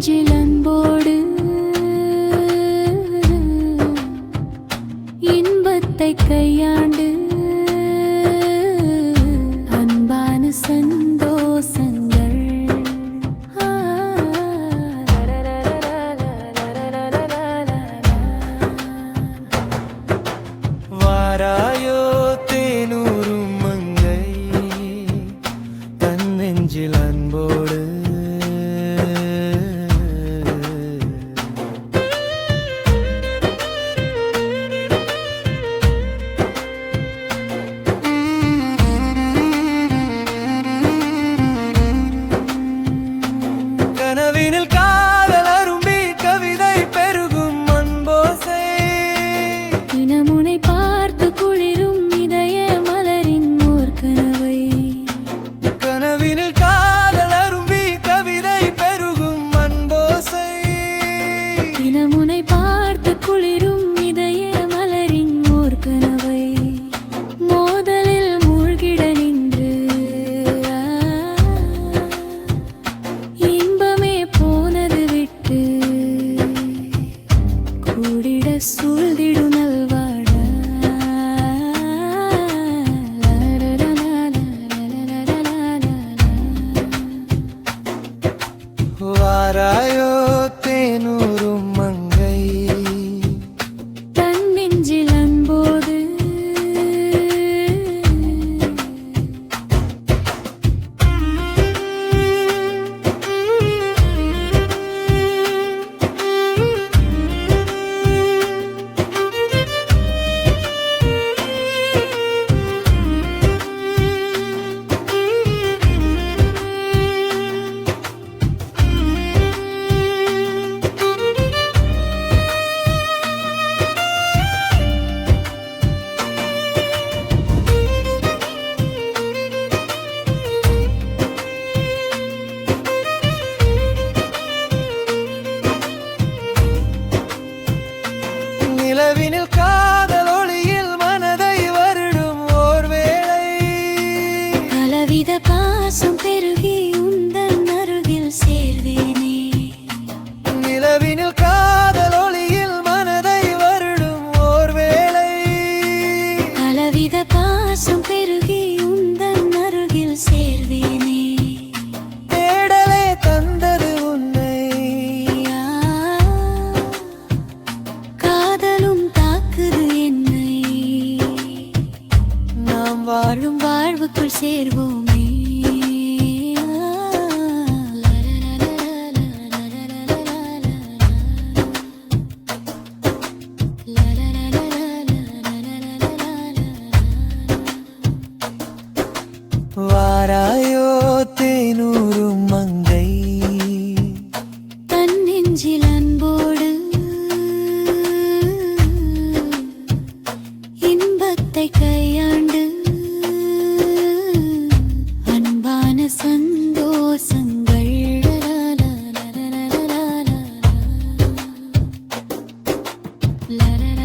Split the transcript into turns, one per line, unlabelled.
நெஞ்சில் அன்போடு
இன்பத்தை கையாண்டு
அன்பான சந்தோஷங்கள். வாராயோ ಸುಳ್ದಿಡು ನಲ್ವಾಡ ವಾರಾಯ
இரவினில் காதல் ஒளியில் மனதை வருடும் ஓர் வேளை.
பலவித பாசம் பெருகி உந்தன் அருகில் சேர்வேனே.
தேடலே தந்தது உன்னை.
காதலும் தாக்குது என்னை.
நாம் வாழும்
வாழ்வுக்குள் சேர்வோம்
வாராயோ தேனூரும் மங்கை.
தன்னெஞ்சில் அன்போடு இன்பத்தை கையாண்டு அன்பான சந்தோஷங்கள். la la